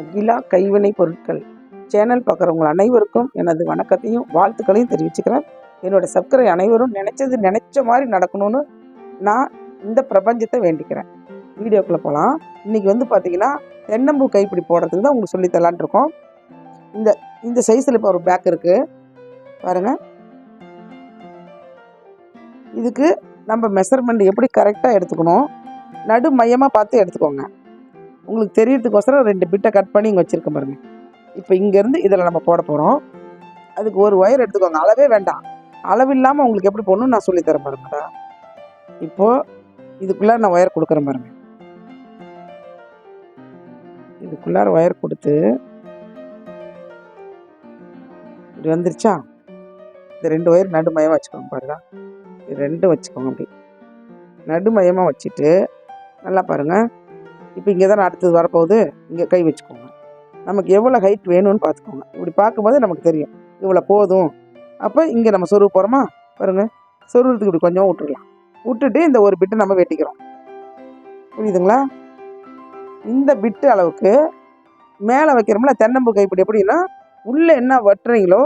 அகிலா கைவினை பொருட்கள் சேனல் பார்க்குறவங்க அனைவருக்கும் எனது வணக்கத்தையும் வாழ்த்துக்களையும் தெரிவிச்சுக்கிறேன். என்னோட சர்க்கரை அனைவரும் நினச்சது நினச்ச மாதிரி நடக்கணும்னு நான் இந்த பிரபஞ்சத்தை வேண்டிக்கிறேன். வீடியோக்குள்ளே போகலாம் இன்றைக்கி வந்து பார்த்தீங்கன்னா தென்னம்பூ கைப்பிடி போடுறதுக்கு தான் உங்களுக்கு சொல்லித்தரலான் இருக்கோம். இந்த இந்த சைஸில் இப்போ ஒரு பேக் இருக்குது பாருங்கள் இதுக்கு நம்ம மெஷர்மெண்ட் எப்படி கரெக்டாக எடுத்துக்கணும் நடு மையமாக பார்த்து எடுத்துக்கோங்க. உங்களுக்கு தெரியறதுக்கோசரம் ரெண்டு பிட்டை கட் பண்ணி இங்கே வச்சுருக்கேன் பாருங்க. இப்போ இங்கேருந்து இதில் நம்ம போட போகிறோம் அதுக்கு ஒரு ஒயர் எடுத்துக்கோங்க. அளவே வேண்டாம். அளவு இல்லாமல் உங்களுக்கு எப்படி போடணும்னு நான் சொல்லித்தரேன் பாருங்கடா இப்போது இதுக்குள்ளே நான் ஒயர் கொடுக்குறேன் பாருங்க. இதுக்குள்ளார ஒயர் கொடுத்து இப்படி வந்துருச்சா? இந்த ரெண்டு ஒயர் நடுமையமாக வச்சுக்கோங்க பாருங்க. இது ரெண்டும் வச்சுக்கோங்க அப்படி. நடுமையமாக வச்சுட்டு நல்லா பாருங்கள் இப்போ இங்கே தான் அடுத்தது வரப்போகுது. இங்கே கை வச்சுக்கோங்க. நமக்கு எவ்வளோ ஹைட் வேணும்னு பார்த்துக்கோங்க. இப்படி பார்க்கும்போது நமக்கு தெரியும். இவ்வளோ போதும். அப்போ இங்கே நம்ம சொருவு போகிறோமா பாருங்கள் சொருகிறதுக்கு இப்படி கொஞ்சம் விட்டுடலாம். விட்டுட்டு இந்த ஒரு பிட்டை நம்ம வெட்டிக்கிறோம். புரியுதுங்களா? இந்த பிட்டு அளவுக்கு மேலே வைக்கிறோம்ல தென்னம்பு கைப்பிடி எப்படின்னா உள்ளே என்ன வெட்டுறீங்களோ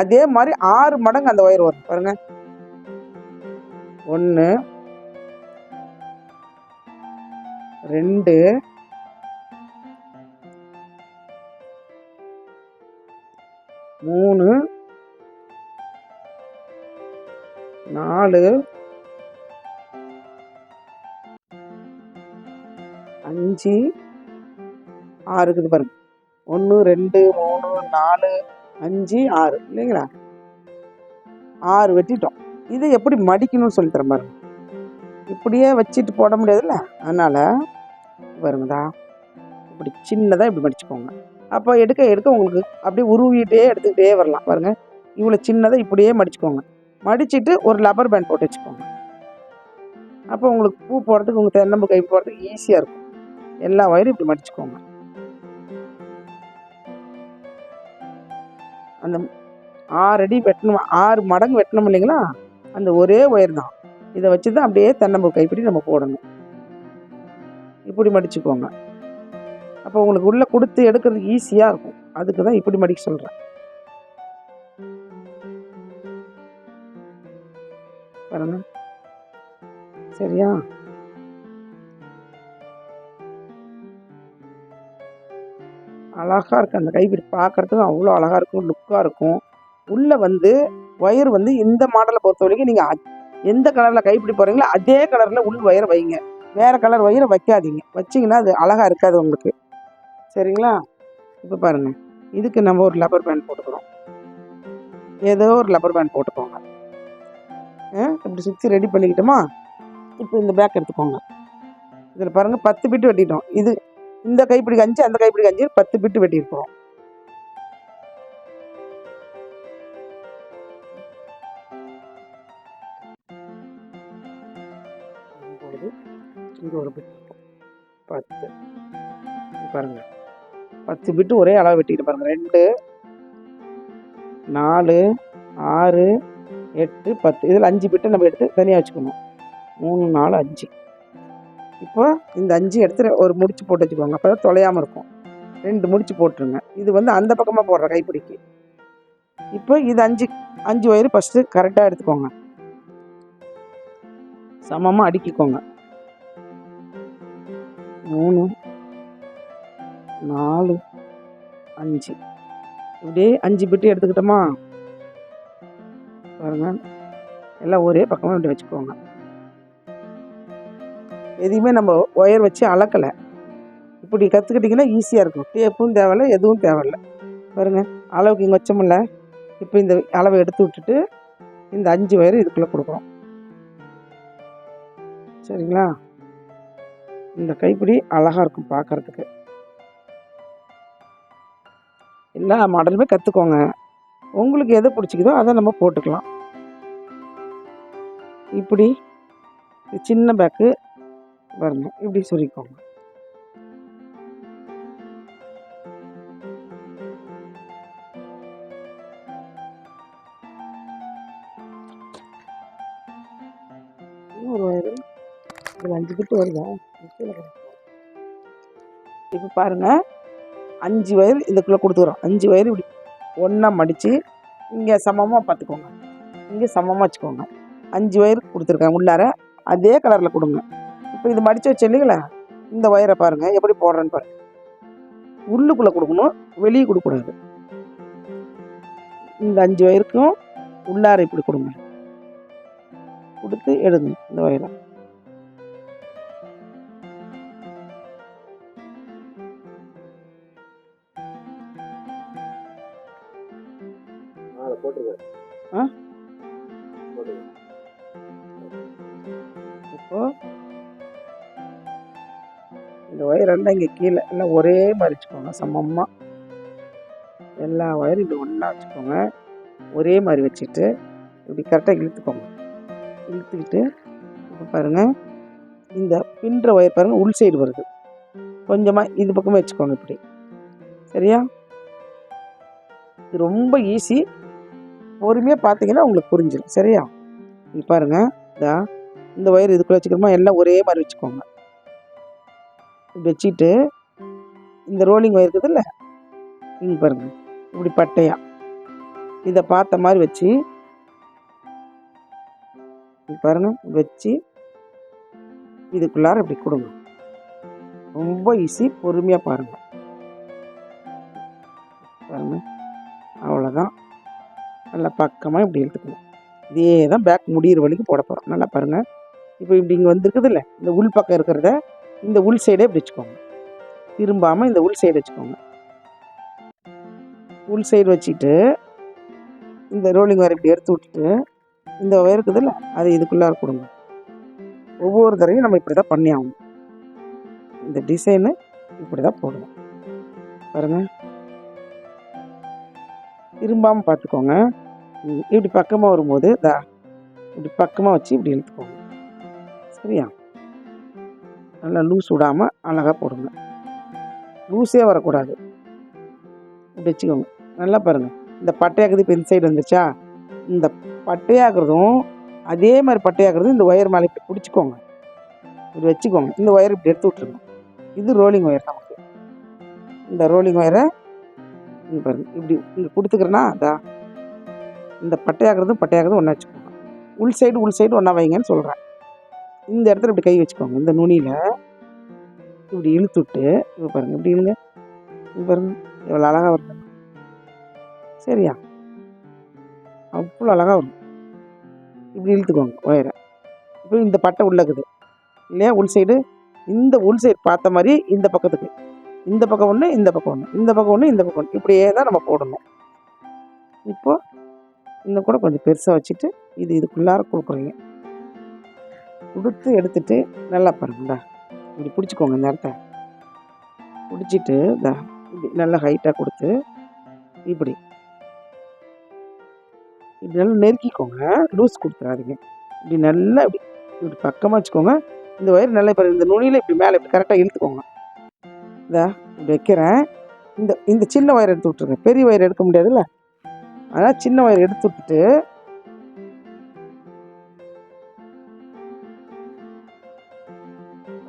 அதே மாதிரி ஆறு மடங்கு அந்த ஒயர் வரும். பாருங்கள் ஒன்று ரெண்டு. மூணு. நாலு. அஞ்சு. ஆறு இருக்குது பாருங்க. ஒன்று ரெண்டு மூணு நாலு அஞ்சு ஆறு. இல்லைங்களா? ஆறு வெட்டிட்டோம். இதை எப்படி மடிக்கணும்னு சொல்லித்தரேன் பாருங்க. இப்படியே வச்சுட்டு போட முடியாதுல்ல? அதனால் பாருங்கடா இப்படி சின்னதாக இப்படி மடிச்சுக்கோங்க. அப்போ எடுக்க எடுக்க உங்களுக்கு அப்படியே உருவிட்டே எடுத்துக்கிட்டே வரலாம். பாருங்கள் இவ்வளோ சின்னதாக இப்படியே மடிச்சுக்கோங்க. மடிச்சுட்டு ஒரு லப்பர் பேண்ட் போட்டு வச்சுக்கோங்க. அப்போ உங்களுக்கு பூ போடுறதுக்கு உங்கள் தென்னம்பு கை போடுறதுக்கு ஈஸியாக இருக்கும். எல்லா ஒயரும் இப்படி மடிச்சுக்கோங்க. அந்த ஆறு அடி வெட்டணும் ஆறு மடங்கு வெட்டணும் இல்லைங்களா? அந்த ஒரே ஒயர் தான். இதை வச்சு தான் அப்படியே தென்னம்பு கைப்பிடி நம்ம போடணும். இப்படி மடிச்சுக்கோங்க. அப்போ உங்களுக்கு உள்ளே கொடுத்து எடுக்கிறதுக்கு ஈஸியாக இருக்கும். அதுக்கு தான் இப்படி மடிக்க சொல்கிறேன் பாருங்க. சரியா? அழகாக இருக்கு. அந்த கைப்பிடி பார்க்கறதுக்கு அவ்வளோ அழகாக இருக்கும். லுக்காக இருக்கும். உள்ளே வந்து ஒயர் வந்து இந்த மாடலை பொறுத்த வரைக்கும் நீங்கள் எந்த கலரில் கைப்பிடி போகிறீங்களோ அதே கலரில் உள் ஒயர் வைங்க. வேறு கலர் ஒயரை வைக்காதீங்க. வச்சிங்கன்னா அது அழகாக இருக்காது உங்களுக்கு. சரிங்களா? இப்போ பாருங்கள் இதுக்கு நம்ம ஒரு லப்பர் பேண்ட் போட்டுக்கிறோம். ஏதோ ஒரு லப்பர் பேண்ட் போட்டுக்கோங்க. ஆ, இப்படி சுற்றி ரெடி பண்ணிக்கிட்டோமா? இப்போ இந்த பேக் எடுத்துக்கோங்க. இதில் பாருங்கள் பத்து பிட்டு வெட்டிட்டோம். இது இந்த கைப்பிடி கஞ்சி அந்த கைப்பிடி கஞ்சி பத்து பிட்டு வெட்டியிருக்கிறோம். ஒரு பிட் பத்து. பாருங்கள் பாருங்க. பத்து பிட்டு ஒரே அளவு வெட்டிக்கிட்டு பாருங்க. ரெண்டு நாலு ஆறு எட்டு பத்து. இதில் அஞ்சு பிட்டு நம்ம எடுத்து தனியாக வச்சுக்கணும். மூணு நாலு அஞ்சு. இப்போ இந்த அஞ்சு எடுத்து ஒரு முடிச்சு போட்டு வச்சுக்கோங்க. அப்போ தான் தொலையாமல் இருக்கும். ரெண்டு முடிச்சு போட்டுருங்க. இது வந்து அந்த பக்கமாக போடுற கைப்பிடிக்கு. இப்போ இது அஞ்சு அஞ்சு ஒயர் ஃபஸ்ட்டு கரெக்டாக எடுத்துக்கோங்க. சமமாக அடுக்கிக்கோங்க. மூணு நாலு அஞ்சு. இப்படியே அஞ்சு பிட்டு எடுத்துக்கிட்டோமா? பாருங்க. எல்லாம் ஒரே பக்கமாக இப்படி வச்சுக்கோங்க. எதையுமே நம்ம ஒயர் வச்சு அளக்கலை. இப்படி கற்றுக்கிட்டிங்கன்னா ஈஸியாக இருக்கும். டேப்பும் தேவையில்ல எதுவும் தேவையில்ல. பாருங்கள் அளவுக்கு இங்கே வச்சோமில்ல இப்போ இந்த அளவை எடுத்து விட்டுட்டு இந்த அஞ்சு ஒயர் இதுக்குள்ளே கொடுக்குறோம் சரிங்களா? இந்த கைப்பிடி அழகாக இருக்கும் பார்க்கறதுக்கு எல்லா மாடலுமே கற்றுக்கோங்க உங்களுக்கு எது பிடிச்சிக்குதோ அதை நம்ம போட்டுக்கலாம். இப்படி சின்ன பேக்கு பாருங்க இப்படி சொல்லிக்கோங்க அஞ்சு கிட்ட வருதா? இப்போ பாருங்க. அஞ்சு வயர் இதுக்குள்ளே கொடுத்துக்குறோம். அஞ்சு வயர் இப்படி ஒன்றா மடித்து இங்கே சமமாக பார்த்துக்கோங்க இங்கே சமமாக வச்சுக்கோங்க. அஞ்சு வயர் கொடுத்துருக்கேன் உள்ளார. அதே கலரில் கொடுங்க. இப்போ இது மடித்து வச்சு இல்லைங்களா? இந்த ஒயரை பாருங்கள் எப்படி போடுறேன்னு பாருங்கள் உள்ளுக்குள்ளே கொடுக்கணும். வெளியே கொடுக்கக்கூடாது இந்த அஞ்சு வயருக்கும் உள்ளார இப்படி கொடுங்க. கொடுத்து எடுங்க இந்த வயரை போட்டுருங்க இப்போ இந்த ஒயர் எல்லாம் இங்கே கீழே எல்லாம் ஒரே மாதிரி வச்சுக்கோங்க சமமாக எல்லா ஒயரும் இப்படி ஒன்றா வச்சுக்கோங்க. ஒரே மாதிரி வச்சுட்டு இப்படி கரெக்டாக இழுத்துக்கோங்க. இழுத்துக்கிட்டு இப்போ பாருங்கள் இந்த பின்ற ஒயர் பாருங்கள் உள் சைடு வருது. கொஞ்சமாக இது பக்கமே வச்சுக்கோங்க இப்படி. சரியா? இது ரொம்ப ஈஸி பொறுமையாக பார்த்தீங்கன்னா உங்களுக்கு புரிஞ்சிடும் சரியா? இது பாருங்கள் இதா இந்த ஒயர் இதுக்குள்ளே வச்சுக்கிறோமா எல்லாம் ஒரே மாதிரி வச்சுக்கோங்க. இப்படி வச்சுட்டு இந்த ரோலிங் ஒயர் இருக்குதுல்ல? இங்கே பாருங்கள் இப்படி பட்டையாக இதை பார்த்த மாதிரி வச்சு பாருங்கள் வச்சு இதுக்குள்ளார இப்படி கொடுங்க. ரொம்ப ஈஸி பொறுமையாக பாருங்கள் பாருங்கள் அவ்வளோதான் நல்லா பக்கமாக இப்படி இழுத்துக்கணும். இதே தான் பேக் முடியிற வழிக்கு போட போகிறோம் நல்லா பாருங்கள் இப்போ இப்படி இங்கே வந்துருக்குதுல்ல இந்த உள் பக்கம் இருக்கிறத இந்த உள் சைடே இப்படி வச்சுக்கோங்க. திரும்பாமல் இந்த உள் சைடு வச்சுக்கோங்க. உள் சைடு வச்சுட்டு இந்த ரோலிங் வயர் இப்படி எடுத்து விட்டுட்டு இந்த ஒயர் இருக்குதுல்ல அது இதுக்குள்ளார கொடுங்க. ஒவ்வொரு தடவையும் நம்ம இப்படி தான் பண்ணி ஆகணும். இந்த டிசைனு இப்படி தான் போடணும். பாருங்கள் திரும்பாமல் பார்த்துக்கோங்க. இப்படி பக்கமாக வரும்போது இதா இப்படி பக்கமாக வச்சு இப்படி இழுத்துக்கோங்க. சரியா? நல்லா லூஸ் விடாமல் அழகாக போடுங்க. லூஸே வரக்கூடாது. இப்படி வச்சுக்கோங்க. நல்லா பாருங்கள் இந்த பட்டையாக்குறது இப்போ இந்த சைடு வந்துச்சா இந்த பட்டையாக்குறதும் அதே மாதிரி பட்டையாக்குறதும் இந்த ஒயர் மேலே இப்படி பிடிச்சிக்கோங்க. இப்படி வச்சுக்கோங்க. இந்த ஒயர் இப்படி எடுத்து விட்ருங்க இது ரோலிங் ஒயர் நமக்கு. இந்த ரோலிங் ஒயரை பாருங்கள் இப்படி இங்கே கொடுத்துக்கிறேன்னா அதா இந்த பட்டையாகிறதும் பட்டையாகிறதும் ஒன்றா வச்சுக்கோங்க. உள் சைடு உள் சைடு ஒன்றா வைங்கன்னு சொல்கிறேன் இந்த இடத்துல இப்படி கை வச்சுக்கோங்க. இந்த நுனியில் இப்படி இழுத்து விட்டு இப்போ பாருங்க இப்படி இழுங்க. இது பாருங்க எவ்வளோ அழகாக வருது. சரியா? அவ்வளோ அழகாக வரும் இப்படி இழுத்துக்கோங்க ஒயரை. இப்போ இந்த பட்டை உள்ளக்குது இல்லையா? உள் சைடு இந்த உள் சைடு பார்த்த மாதிரி இந்த பக்கத்துக்கு. இந்த பக்கம் ஒன்று இந்த பக்கம் ஒன்று இந்த பக்கம் ஒன்று இந்த பக்கம் ஒன்று இப்படியே தான் நம்ம போடணும். இப்போ இன்னும் கூட கொஞ்சம் பெருசாக வச்சுட்டு இது இதுக்குள்ளார கொடுக்குறீங்க. கொடுத்து எடுத்துட்டு நல்லா பாருங்கடா. இப்படி பிடிச்சிக்கோங்க இந்த இடத்த பிடிச்சிட்டு இதா இப்படி நல்லா ஹைட்டாக கொடுத்து இப்படி. இப்படி நல்லா நெருக்கிக்கோங்க. லூஸ் கொடுத்துறாதீங்க. இப்படி நல்லா இப்படி இப்படி பக்கமாக வச்சுக்கோங்க. இந்த ஒயர் நல்லா இப்போ இந்த நுனியில் இப்படி மேலே இப்படி கரெக்டாக இழுத்துக்கோங்க. இதா இப்படி வைக்கிறேன். இந்த இந்த சின்ன ஒயர் எடுத்து விட்ருங்க பெரிய ஒயர் எடுக்க முடியாதுல்ல? அதனால் சின்ன ஒயர் எடுத்து விட்டுட்டு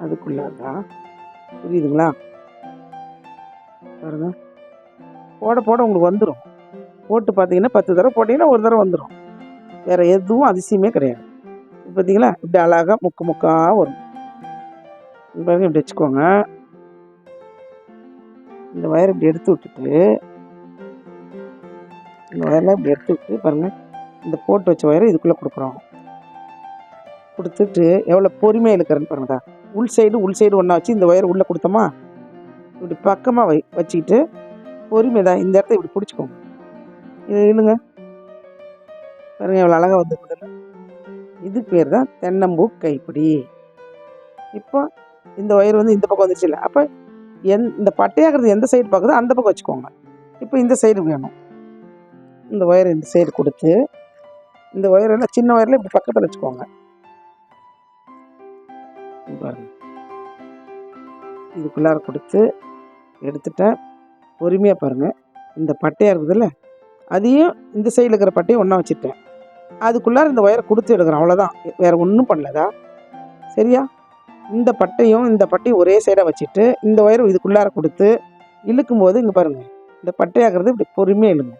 அதுக்குள்ளாதான். புரியுதுங்களா? பாருங்க. போட போட உங்களுக்கு வந்துடும் போட்டு பார்த்தீங்கன்னா பத்து தடவை போட்டிங்கன்னா ஒரு தடவை வந்துடும் வேறு எதுவும் அதிசயமே கிடையாது. இப்போ பார்த்தீங்களா? இப்படி அழகாக முக்கு முக்காக வரும். இது பாருங்க இப்படி வச்சுக்கோங்க. இந்த வயர் இப்படி எடுத்து விட்டுட்டு இந்த ஒயரில் இப்படி எடுத்துக்கிட்டு பாருங்கள் இந்த போட்டு வச்ச ஒயரை இதுக்குள்ளே கொடுக்குறோம். கொடுத்துட்டு எவ்வளோ பொறுமையாக இழுக்கிறேன்னு பாருங்கடா உள் சைடு உள் சைடு ஒன்றா வச்சு இந்த ஒயர் உள்ளே கொடுத்தோமா? இப்படி பக்கமாக வை வச்சுக்கிட்டு பொறுமை தான் இந்த இடத்த இப்படி பிடிச்சிக்கோங்க. இது இழுங்க. பாருங்க எவ்வளோ அழகாக வந்து இது பேர் தான் தென்னம்பூ கைப்பிடி. இப்போ இந்த ஒயர் வந்து இந்த பக்கம் வந்துருச்சு இல்லை. அப்போ எந் இந்த பட்டையாகிறது எந்த சைடு பார்க்குதோ அந்த பக்கம் வச்சுக்கோங்க. இப்போ இந்த சைடு வேணும். இந்த ஒயர் இந்த சைடு கொடுத்து இந்த ஒயர் எல்லாம் சின்ன ஒயரில் இப்படி பக்கத்தில் வச்சுக்கோங்க. பாருங்க. இதுக்குள்ளார கொடுத்து எடுத்துட்டேன் பொறுமையாக பாருங்கள் இந்த பட்டையாக இருக்குதுல்ல அதையும் இந்த சைடில் இருக்கிற பட்டையும் ஒன்றா வச்சுட்டேன். அதுக்குள்ளார இந்த ஒயரை கொடுத்து எடுக்கிறேன். அவ்வளோதான் வேறு ஒன்றும் பண்ணலதா சரியா? இந்த பட்டையும் இந்த பட்டையும் ஒரே சைடாக வச்சுட்டு இந்த ஒயரை இதுக்குள்ளார கொடுத்து இழுக்கும் போது இங்கே பாருங்கள் இந்த பட்டையாகிறது இப்படி பொறுமையாக இழுங்க.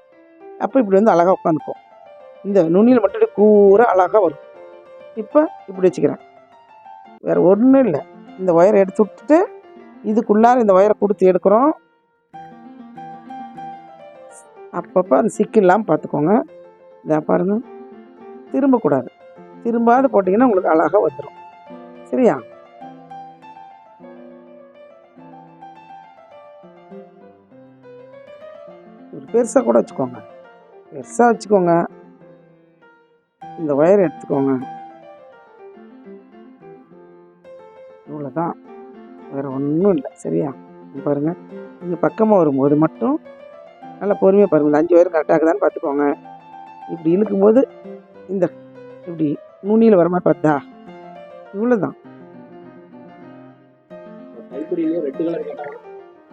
அப்போ இப்படி வந்து அழகாக உட்காந்துக்கும். இந்த நுனியில் மட்டும் கூற அழகாக வரும். இப்போ இப்படி வச்சுக்கிறேன். வேறு ஒன்றும் இல்லை. இந்த ஒயரை எடுத்து விட்டுட்டு இதுக்குள்ளார இந்த ஒயரை கொடுத்து எடுக்கிறோம். அப்பப்போ அந்த சிக்கில்லாமல் பார்த்துக்கோங்க. இதை பாருங்க. திரும்பக்கூடாது. திரும்பாது போட்டிங்கன்னா உங்களுக்கு அழகாக வந்துடும் சரியா? ஒரு பெருசாக கூட வச்சுக்கோங்க. பெருசாக வச்சுக்கோங்க. இந்த ஒயர் எடுத்துக்கோங்க. இவ்வளோதான் வேறு ஒன்றும் இல்லை. சரியா? இங்க பாருங்க. நீங்கள் பக்கமாக வரும்போது மட்டும் நல்லா பொறுமையாக பாருங்கள் இந்த அஞ்சு ஒயர் கரெக்டாக இருக்குதான்னு பார்த்துக்கோங்க. இப்படி இழுக்கும்போது இந்த இப்படி நுனியில் வர மாதிரி பார்த்தா இவ்வளோதான்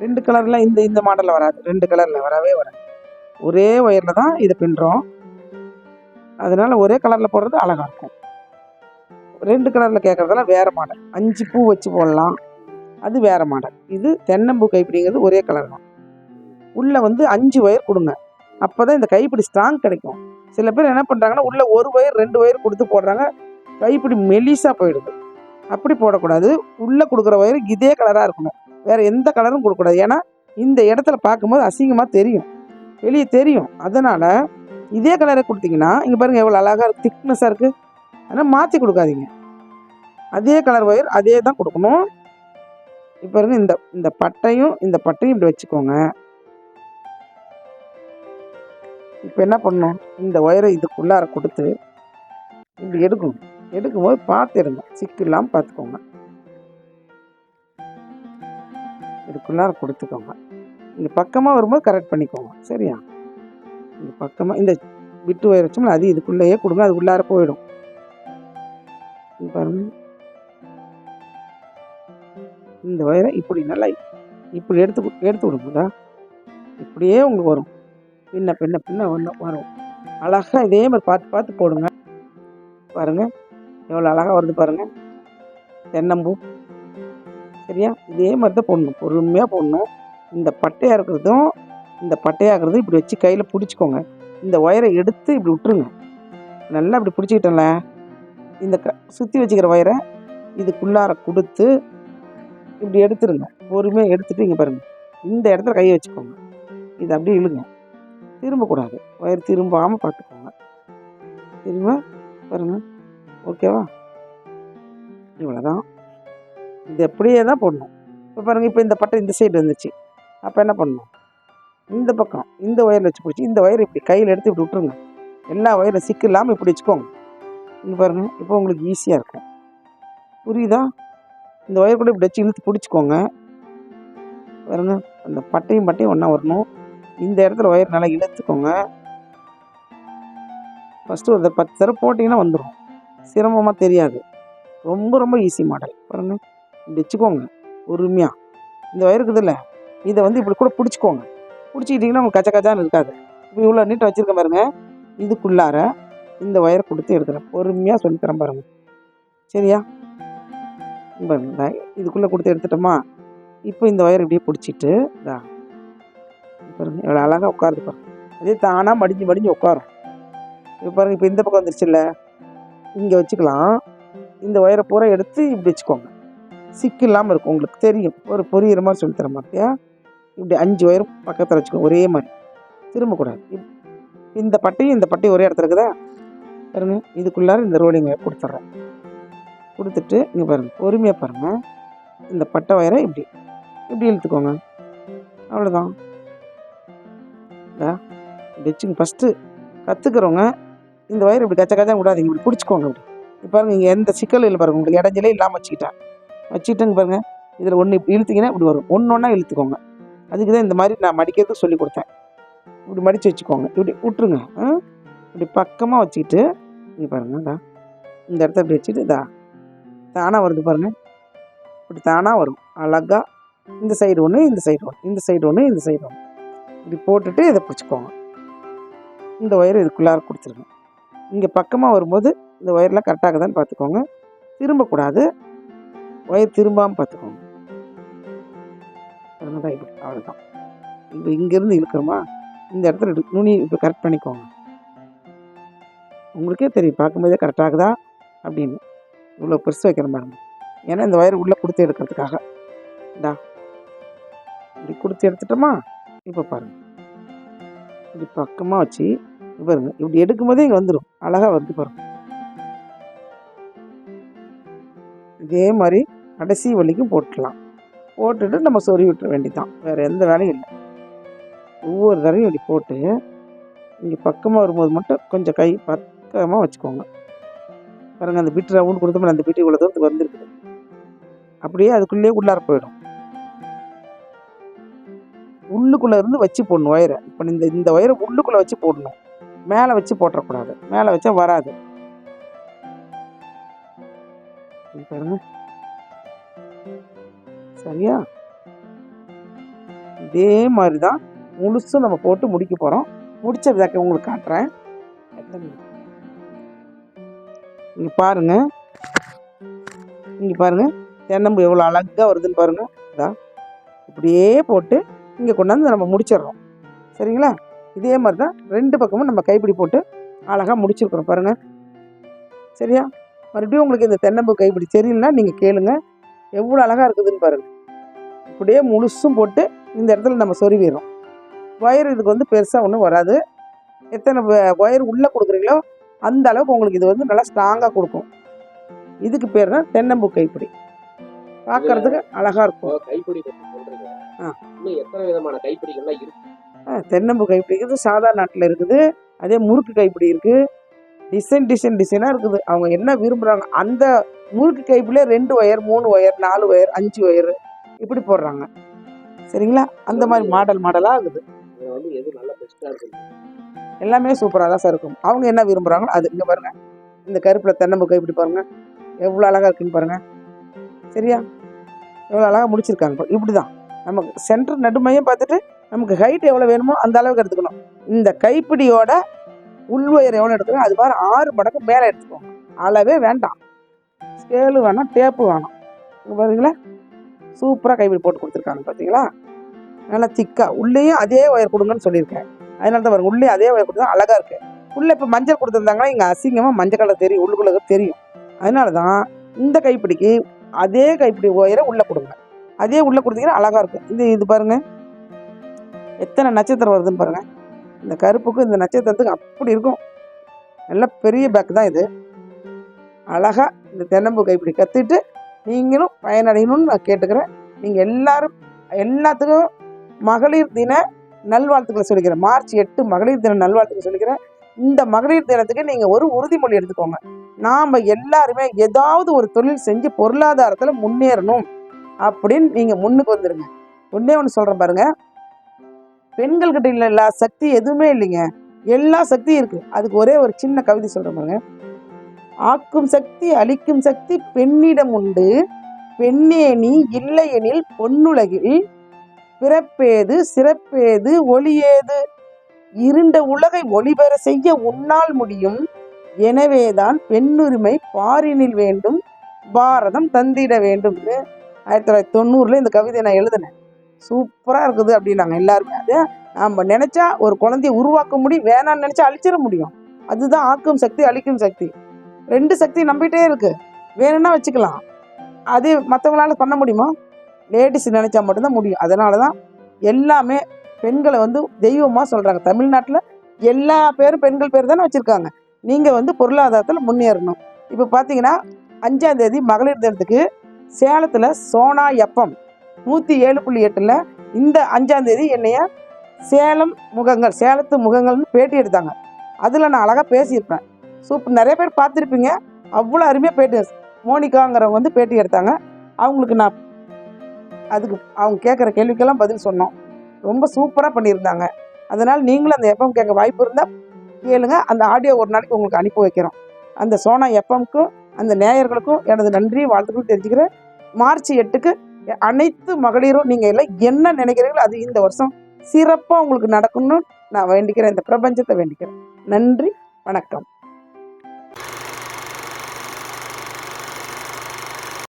ரெண்டு கலரில் இந்த இந்த மாடலில் வராது. ரெண்டு கலரில் வரவே வராது. ஒரே ஒயரில் தான் இதை பின்னுறோம். அதனால் ஒரே கலரில் போடுறது அழகாக இருக்கும். ரெண்டு கலரில் கேட்குறதெல்லாம் வேறு மாடல். அஞ்சு பூ வச்சு போடலாம். அது வேறு மாடல். இது தென்னம்பூ கைப்பிடிங்கிறது ஒரே கலர் தான். உள்ளே வந்து அஞ்சு ஒயர் கொடுங்க. அப்போ தான் இந்த கைப்பிடி ஸ்ட்ராங் கிடைக்கும். சில பேர் என்ன பண்ணுறாங்கன்னா உள்ளே ஒரு ஒயர் ரெண்டு ஒயர் கொடுத்து போடுறாங்க. கைப்பிடி மெலிசாக போயிடுது. அப்படி போடக்கூடாது. உள்ளே கொடுக்குற ஒயர் இதே கலராக இருக்கணும். வேறு எந்த கலரும் கொடுக்கக்கூடாது. ஏன்னா இந்த இடத்துல பார்க்கும்போது அசிங்கமாக தெரியும். வெளியே தெரியும். அதனால் இதே கலரை கொடுத்தீங்கன்னா இங்கே பாருங்கள் எவ்வளோ அழகாக திக்னஸாக இருக்குது ஆனால் மாற்றி கொடுக்காதீங்க. அதே கலர் ஒயர் அதே தான் கொடுக்கணும். இப்போ இருந்து இந்த இந்த பட்டையும் இந்த பட்டையும் இப்படி வச்சுக்கோங்க. இப்போ என்ன பண்ணணும்? இந்த ஒயரை இதுக்குள்ளார கொடுத்து இப்படி எடுக்கணும். எடுக்கும்போது பார்த்து எடுங்க. சிக்கு இல்லாமல் பார்த்துக்கோங்க. இதுக்குள்ளார கொடுத்துக்கோங்க. இங்கே பக்கமாக வரும்போது கரெக்ட் பண்ணிக்கோங்க. சரியா? இந்த பக்கமாக இந்த விட்டு ஒயர் வச்சோம்னா அது இதுக்குள்ளேயே கொடுங்க அது உள்ளார போயிடும். பாருங்க. இந்த ஒயரை இப்படி நல்லா இப்படி எடுத்து எடுத்து விடுங்களா இப்படியே உங்களுக்கு வரும். பின்ன பின்ன பின்ன வரும் வரும். அழகாக இதே மாதிரி பார்த்து பார்த்து போடுங்க. பாருங்கள் எவ்வளோ அழகாக வருது பாருங்கள் தென்னம்பூ. சரியா? இதே மாதிரி தான் போடணும். பொறுமையாக போடணும். இந்த பட்டையாக இருக்கிறதும் இந்த பட்டையாகிறது இப்படி வச்சு கையில் பிடிச்சிக்கோங்க. இந்த ஒயரை எடுத்து இப்படி விட்டுருங்க. நல்லா இப்படி பிடிச்சிக்கிட்டோம்ல இந்த க சுற்றி வச்சுக்கிற ஒயரை இதுக்குள்ளார கொடுத்து இப்படி எடுத்துருங்க. பொறுமையாக எடுத்துகிட்டு இங்கே பாருங்கள் இந்த இடத்துல கையை வச்சுக்கோங்க. இது அப்படியே இழுங்க. திரும்பக்கூடாது. ஒயர் திரும்பாமல் பார்த்துக்கோங்க. திரும்ப பாருங்கள் ஓகேவா? இவ்வளோதான் இது அப்படியே தான் போடணும். இப்போ பாருங்கள் இப்போ இந்த பட்டை இந்த சைடு வந்துச்சு. அப்போ என்ன பண்ணணும் இந்த பக்கம் இந்த ஒயரில் வச்சு பிடிச்சி இந்த ஒயர் இப்படி கையில் எடுத்து இப்படி விட்டுருங்க. எல்லா ஒயரும் சிக்கு இல்லாமல் இப்படி வச்சுக்கோங்க. இங்கே பாருங்கள் இப்போ உங்களுக்கு ஈஸியாக இருக்கும். புரியுதா? இந்த ஒயர் கூட இப்படி வச்சு இழுத்து பிடிச்சிக்கோங்க. பாருங்க அந்த பட்டையும் பட்டையும் ஒன்றா வரணும். இந்த இடத்துல ஒயர் நல்லா இழுத்துக்கோங்க. ஃபஸ்ட்டு ஒரு பத்து தடவை போட்டிங்கன்னா வந்துடும் சிரமமாக தெரியாது. ரொம்ப ரொம்ப ஈஸி மாடல் பாருங்க இப்படி வச்சுக்கோங்க. பொறுமையாக இந்த ஒயர் இருக்குதுல்ல இதை வந்து இப்படி கூட பிடிச்சிக்கோங்க. பிடிச்சிக்கிட்டிங்கன்னா உங்களுக்கு கச்ச கச்சான்னு இருக்காது. இப்போ இவ்வளோ நீட்டை வச்சுருக்கேன் பாருங்கள் இதுக்குள்ளார இந்த ஒயரை கொடுத்து எடுக்கிறேன். பொறுமையாக சொல்லித்தரேன் பாருங்க. சரியா? இதுக்குள்ளே கொடுத்து எடுத்துட்டோமா? இப்போ இந்த ஒயர் இப்படியே பிடிச்சிட்டு இதா. பாருங்க எவ்வளோ அழகாக உட்காருது பாருங்க. அதே தானாக மடிஞ்சு மடிஞ்சு உட்காரும். இப்போ பாருங்க இப்போ இந்த பக்கம் வந்துருச்சுல்ல? இங்கே வச்சுக்கலாம். இந்த ஒயரை பூரா எடுத்து இப்படி வச்சுக்கோங்க. சிக்கு இல்லாமல் இருக்கும் உங்களுக்கு. தெரியும். ஒரு பொரியிற மாதிரி சொல்லித்தர மாட்டியா இப்படி அஞ்சு ஒயரும் பக்கத்தில் வச்சுக்கோங்க ஒரே மாதிரி. திரும்பக்கூடாது. இந்த பட்டையும் இந்த பட்டையும் ஒரே இடத்துல இருக்குதா? பாருங்க இதுக்குள்ளார இந்த ரோலிங் ஒயர் கொடுத்துட்றேன் கொடுத்துட்டு இங்கே பாருங்க பொறுமையாக பாருங்கள் இந்த பட்டை ஒயரை இப்படி இப்படி இழுத்துக்கோங்க. அவ்வளோதான் இதா இப்படி வச்சுங்க. ஃபஸ்ட்டு கற்றுக்கிறவங்க இந்த ஒயர் இப்படி கச்ச கச்சா விடாதீங்க. இப்படி பிடிச்சிக்கோங்க இப்படி. இப்போ பாருங்கள் இங்கே எந்த சிக்கலும் இல்லை பாருங்கள் உங்களுக்கு இடைஞ்சலே இல்லாமல் வச்சுக்கிட்டேன் வச்சுக்கிட்டேங்க பாருங்கள் இதில் ஒன்று இப்படி இழுத்திங்கன்னா இப்படி வரும். ஒன்று ஒன்றா இழுத்துக்கோங்க. அதுக்கு தான் இந்த மாதிரி நான் மடிக்கிறதுக்கு சொல்லி கொடுத்தேன். இப்படி மடித்து வச்சுக்கோங்க. இப்படி விட்ருங்க ஆ? இப்படி பக்கமாக வச்சுக்கிட்டு இங்கே பாருங்கடா இந்த. இடத்த இப்படி வச்சுட்டு இதா. தானாக வருது பாருங்கள் இப்படி தானாக வரும். அழகாக இந்த சைடு ஒன்று இந்த சைடு ஒன்று இந்த சைடு ஒன்று இந்த சைடு ஒன்று இப்படி போட்டுட்டு இதை பிடிச்சிக்கோங்க. இந்த ஒயர் இதுக்குள்ளார கொடுத்துருங்க. இங்கே பக்கமாக வரும்போது இந்த ஒயர்லாம் கரெக்டாக தான் பார்த்துக்கோங்க. திரும்பக்கூடாது. ஒயர் திரும்பாமல் பார்த்துக்கோங்க. இப்படி. அவ்வளோதான் இப்போ இங்கேருந்து இழுக்கிறோமா? இந்த இடத்துல இடு- நுனி இப்போ கரெக்ட் பண்ணிக்கோங்க. உங்களுக்கே தெரியும் பார்க்கும்போதே கரெக்டாகுதா அப்படின்னு. இவ்வளோ பெருசு வைக்கிற பாருங்க. ஏன்னா இந்த ஒயர் உள்ளே கொடுத்து எடுக்கிறதுக்காக. இந்தா. இப்படி கொடுத்து எடுத்துட்டோமா? இப்போ பாருங்கள் இப்படி பக்கமாக வச்சு பாருங்க. இப்படி எடுக்கும்போதே இங்கே வந்துடும் அழகாக வந்து பாருங்க. இதே மாதிரி கடைசி வலிக்கும் போட்டுக்கலாம். போட்டுட்டு நம்ம சொறி விட்டுற வேண்டியதான் வேறு எந்த வேலையும் இல்லை. ஒவ்வொரு தடவையும் இப்படி போட்டு இங்கே பக்கமாக வரும்போது மட்டும் கொஞ்சம் கை பக்கமாக வச்சுக்கோங்க. பாருங்கள் அந்த பிட்டு ரவுண்டு கொடுத்தோம்னா அந்த பிட்டு இவ்வளோ தூரத்துக்கு வந்துருக்குது. அப்படியே அதுக்குள்ளேயே உள்ளார போயிடும். உள்ளுக்குள்ளே இருந்து வச்சு போடணும் ஒயரை இப்போ இந்த இந்த ஒயரை உள்ளுக்குள்ளே வச்சு போடணும். மேலே வச்சு போட்டுறக்கூடாது. மேலே வச்சா வராது. பாருங்கள் சரியா? இதே மாதிரி தான் முழுசும் நம்ம போட்டு முடிக்க போகிறோம் முடிச்ச விதாக்க உங்களுக்கு காட்டுறேன். இங்கே பாருங்க. இங்கே பாருங்கள் தென்னம்பு எவ்வளோ அழகாக வருதுன்னு பாருங்கள் இதான் இப்படியே போட்டு இங்கே கொண்டாந்து நம்ம முடிச்சிடுறோம். சரிங்களா? இதே மாதிரி தான் ரெண்டு பக்கமும் நம்ம கைப்பிடி போட்டு அழகாக முடிச்சிருக்கிறோம் பாருங்கள் சரியா? மறுபடியும் உங்களுக்கு இந்த தென்னம்பு கைப்பிடி தெரியலனா நீங்கள் கேளுங்க. எவ்வளோ அழகாக இருக்குதுன்னு பாருங்கள் இப்படியே முழுசும் போட்டு இந்த இடத்துல நம்ம சொருவிடுறோம். ஒயர் இதுக்கு வந்து பெருசாக ஒன்றும் வராது. எத்தனை ஒயர் உள்ளே கொடுக்குறீங்களோ அந்த அளவுக்கு உங்களுக்கு இது வந்து நல்லா ஸ்ட்ராங்காக கொடுக்கும். இதுக்கு பேர் தான் தென்னம்பூ கைப்பிடி. பார்க்கறதுக்கு அழகாக இருக்கும். கைப்பிடி ஆ. எத்தனை விதமான கைப்பிடிகள்லாம் இருக்கு? ஆ, தென்னம்பூ கைப்பிடி இருக்குது. சாதா நாட்டில் இருக்குது. அதே முறுக்கு கைப்பிடி இருக்குது டிசைன் டிசைன் டிசைனாக இருக்குது. அவங்க என்ன விரும்புகிறாங்க அந்த முறுக்கு கைப்பிடியே ரெண்டு ஒயர் மூணு ஒயர் நாலு ஒயர் அஞ்சு ஒயர் இப்படி போடுறாங்க. சரிங்களா? அந்த மாதிரி மாடல் மாடலாக இருக்கு. எல்லாமே சூப்பராக தான் சார் இருக்கும். அவங்க என்ன விரும்புகிறாங்களோ அது. இங்கே பாருங்கள் இந்த கருப்பில் தென்னம்பு கைப்பிடி பாருங்கள் எவ்வளோ அழகாக இருக்குன்னு பாருங்கள் சரியா? எவ்வளோ அழகாக முடிச்சிருக்காங்க. இப்படி தான் நமக்கு சென்டர் நடுமையம் பார்த்துட்டு நமக்கு ஹைட் எவ்வளோ வேணுமோ அந்த அளவுக்கு எடுத்துக்கணும். இந்த கைப்பிடியோட உள் உயரம் எவ்வளோ எடுத்துக்கணும்? அது மாதிரி ஆறு மடங்கு மேலே எடுத்துக்கோங்க. அளவே வேண்டாம். ஸ்கேலு வேணாம் டேப்பு வேணாம். இங்கே பாருங்களா சூப்பராக கைப்பிடி போட்டு கொடுத்துருக்காங்க பார்த்தீங்களா நல்லா திக்காக உள்ளேயே அதே ஒயர் கொடுங்கன்னு சொல்லியிருக்கேன். அதனால தான் பாருங்க உள்ளே அதே ஒயர் கொடுத்தா அழகாக இருக்குது உள்ளே இப்போ மஞ்சள் கொடுத்துருந்தாங்கன்னா இங்கே அசிங்கமாக மஞ்சள் கலர் தெரியும் உள்ளுக்குள்ள தெரியும். அதனால தான் இந்த கைப்பிடிக்கு அதே கைப்பிடி ஒயரை உள்ளே கொடுங்க. அதே உள்ளே கொடுத்தீங்கன்னா அழகாக இருக்கும் இந்த இது பாருங்கள் எத்தனை நட்சத்திரம் வருதுன்னு பாருங்கள் இந்த கருப்புக்கும் இந்த நட்சத்திரத்துக்கு அப்படி இருக்கும். நல்ல பெரிய பேக் தான் இது. அழகாக இந்த தென்னம்பு கைப்பிடி கற்றுட்டு நீங்களும் பயனடையணும்னு நான் கேட்டுக்கிறேன். நீங்கள் எல்லாரும் எல்லாத்துக்கும் மகளிர் தின நல்வாழ்த்துக்களை சொல்லிக்கிறேன். மார்ச் எட்டு மகளிர் தின நல்வாழ்த்துக்களை சொல்லிக்கிறேன். இந்த மகளிர் தினத்துக்கு நீங்கள் ஒரு உறுதிமொழி எடுத்துக்கோங்க. நாம் எல்லாருமே ஏதாவது ஒரு தொழில் செஞ்சு பொருளாதாரத்தில் முன்னேறணும் அப்படின்னு நீங்கள் முன்னுக்கு வந்துடுங்க ஒன்றே ஒன்று சொல்கிறேன் பாருங்கள் பெண்கள்கிட்ட இல்லை எல்லா சக்தி எதுவுமே இல்லைங்க. எல்லா சக்தியும் இருக்குது அதுக்கு ஒரே ஒரு சின்ன கவிதை சொல்கிறேன் பாருங்கள் ஆக்கும் சக்தி அழிக்கும் சக்தி பெண்ணிடம் உண்டு. பெண்ணே நீ இல்லையெனில் பொன்னுலகில் பிறப்பேது சிறப்பேது ஒளியேது. இருண்ட உலகை ஒளிபெற செய்ய உன்னால் முடியும். எனவேதான் பெண்ணுரிமை பாரினில் வேண்டும் பாரதம் தந்திட வேண்டும்னு ஆயிரத்தி தொள்ளாயிரத்தி தொண்ணூறில் இந்த கவிதை நான் எழுதினேன். சூப்பராக இருக்குது அப்படின்னாங்க எல்லாருமே. அது நம்ம நினச்சா ஒரு குழந்தைய உருவாக்க முடியும் வேணாம்னு நினச்சா அழிச்சிட முடியும். அதுதான் ஆக்கும் சக்தி அழிக்கும் சக்தி. ரெண்டு சக்தி நம்பிகிட்டே இருக்கு. வேணும்னா வச்சுக்கலாம். அது மற்றவங்களால பண்ண முடியுமா? லேடிஸ் நினச்சா மட்டும்தான் முடியும். அதனால தான் எல்லாமே பெண்களை வந்து தெய்வமாக சொல்கிறாங்க தமிழ்நாட்டில் எல்லா பேரும் பெண்கள் பேர் தானே வச்சுருக்காங்க. நீங்கள் வந்து பொருளாதாரத்தில் முன்னேறணும். இப்போ பார்த்தீங்கன்னா அஞ்சாந்தேதி மகளிர் தினத்துக்கு சேலத்தில் சோனா எப்பம் நூற்றி ஏழு புள்ளி எட்டில் இந்த அஞ்சாந்தேதி என்னைய சேலம் முகங்கள் சேலத்து முகங்கள்னு பேட்டி எடுத்தாங்க. அதில் நான் அழகாக பேசியிருப்பேன். சூப்பர். நிறைய பேர் பார்த்துருப்பீங்க. அவ்வளோ அருமையாக பேட்டி. மோனிகாங்கிறவங்க வந்து பேட்டி எடுத்தாங்க. அவங்களுக்கு நான் அதுக்கு அவங்க கேட்குற கேள்விக்கெல்லாம் பதில் சொன்னோம். ரொம்ப சூப்பராக பண்ணியிருந்தாங்க. அதனால் நீங்களும் அந்த எஃப்எம் கேட்க வாய்ப்பு இருந்தால் கேளுங்க. அந்த ஆடியோ ஒரு நாளைக்கு உங்களுக்கு அனுப்பி வைக்கிறோம். அந்த சோனா எஃப்எம்க்கும் அந்த நேயர்களுக்கும் எனது நன்றி வாழ்த்துக்கள் தெரிஞ்சுக்கிறேன் மார்ச் எட்டுக்கு அனைத்து மகளிரும் நீங்கள் எல்லாம் என்ன நினைக்கிறீங்களோ அது இந்த வருஷம் சிறப்பாக உங்களுக்கு நடக்கணும்னு நான் வேண்டிக்கிறேன். இந்த பிரபஞ்சத்தை வேண்டிக்கிறேன். நன்றி வணக்கம்.